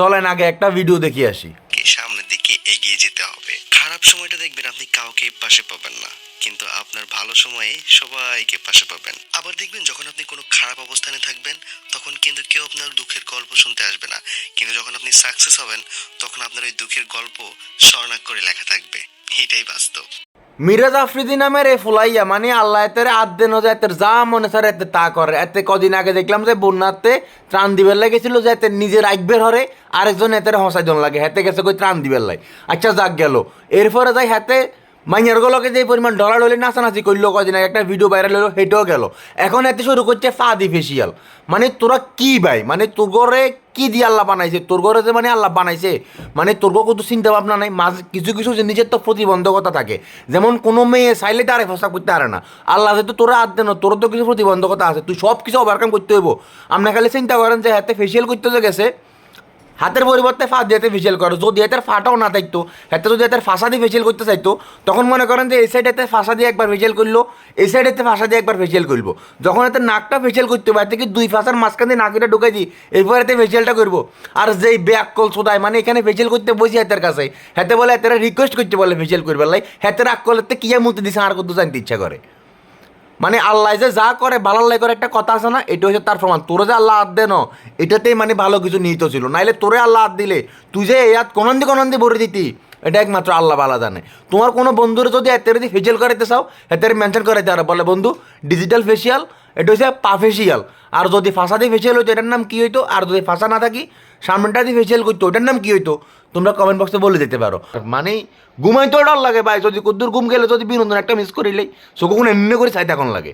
চলেন, আগে একটা ভিডিও দেখি আসি। সামনের দিকে এগিয়ে যেতে হবে? খারাপ সময়টা দেখবেন আপনি কাউকে পাশে পাবেন না। কিন্তু আপনার ভালো সময়ে সবাইকে পাশে পাবেন। আবার দেখবেন যখন আপনি কোনো খারাপ অবস্থানে থাকবেন, তখন কিন্তু কেউ আপনার দুঃখের গল্প শুনতে আসবে না। কিন্তু যখন আপনি সাকসেস হবেন, তখন আপনার ওই দুঃখের গল্প স্বর্ণাক করে লেখা থাকবে। এটাই বাস্তব। মিরাজ আফ্রিদি নামের এ ফুলাইয়া মানে আল্লাহ এতের আদ্যে নজে এতের যা মনে স্যার এতে তা করে। এতে কদিন আগে দেখলাম যে বন্যাতে ত্রাণ দিবের লাগেছিল যে এতে নিজের আইকবের হরে, আরেকজন এতের হসাইজন লাগে হেতে গেছে কই ত্রাণ দিবের লাই আচ্ছা যাক গেল। এরপরে যাই হাতে মাইয়ার গুলোকে যে পরিমাণ ডলার হলে নাচানাচি করল কদিন একটা ভিডিও ভাইরাল হলো সেটাও গেল। এখন এতে শুরু করছে ফাদি ফেসিয়াল মানে তোরা কি ভাই? মানে তোর ঘরে কি দিয়ে আল্লাহ বানাইছে? তোর ঘরে যে মানে আল্লাহ বানাইছে? মানে তোর কত চিন্তা ভাবনা নাই? মাঝ কিছু কিছু জিনিসের তো প্রতিবন্ধকতা থাকে। যেমন কোনো মেয়ে চাইলে তারে ফসা করতে পারে না। আল্লাহ যেহেতু তোরা হাত দেন তোর তো কিছু প্রতিবন্ধকতা আছে। তুই সব কিছু ওভারকাম করতে হইব। আপনি খালি চিন্তা করেন যে হাতে ফেসিয়াল করতে গেছে হাতের পরিবর্তে ফা দিয়ে ফেসিয়াল করো। যদি হাতের ফাটাও না থাকতো, হাতে যদি হাতের ফাঁসা দিয়ে ফেসিয়াল করতে চাইতো, তখন মনে করেন যে এই সাইডেতে ফাঁসা দিয়ে একবার ফেসিয়াল করল, এই সাইডেতে ফাঁসা দিয়ে একবার ফেসিয়াল করব। যখন হাতে নাকটা ফেসিয়াল করতে হবে কি দুই ফাঁসার মাঝখান দিয়ে নাকিটা ঢুকাই দিই, এরপর হাতে ফেসিয়ালটা করব। আর যেই ব্যাক কল সোদায় মানে এখানে ফেসিয়াল করতে বসি হাতের কাছে, হাতে বলে হাতেরা রিকোয়েস্ট করতে বলে ফেসিয়াল করবে। লাই হাতের আক করলে কিয়া মুতে দিছে, আর কত জানতে ইচ্ছা করে? মানে আল্লাহ যে যা করে ভালো আল্লাহ করে একটা কথা আছে না, এটা হচ্ছে তার প্রমাণ। তোরা যে আল্লাহ হাত দেন, এটাতেই মানে ভালো কিছু নিহিত ছিল। নাইলে তোরে আল্লাহ হাত দিলে, তুই যে এই হাত কোনন্দি কোনন্দি ভরে দিতি, এটা একমাত্র আল্লাহ বালা জানে। তোমার কোনো বন্ধুরে যদি এতে যদি ফেসিয়াল করাইতে চাও এতে মেনশন করাইতে আর বলে, বন্ধু ডিজিটাল ফেসিয়াল এটা হচ্ছে পাফেসিয়াল। আর যদি ফাঁসা দিয়ে ফেসিয়াল হইতো, এটার নাম কী হইতো? আর যদি ফাঁসা না থাকি সামনেটা দিয়ে ফেসিয়াল করতো ওটার নাম কী হইতো? তোমরা কমেন্ট বক্সে বলে দিতে পারো। মানে ঘুমাইতেও ডর লাগে ভাই, যদি কুদ্দুর ঘুম গেলে যদি বিনোদন একটা মিস করিলেই, চোখ এমনি করে চাই তখন লাগে।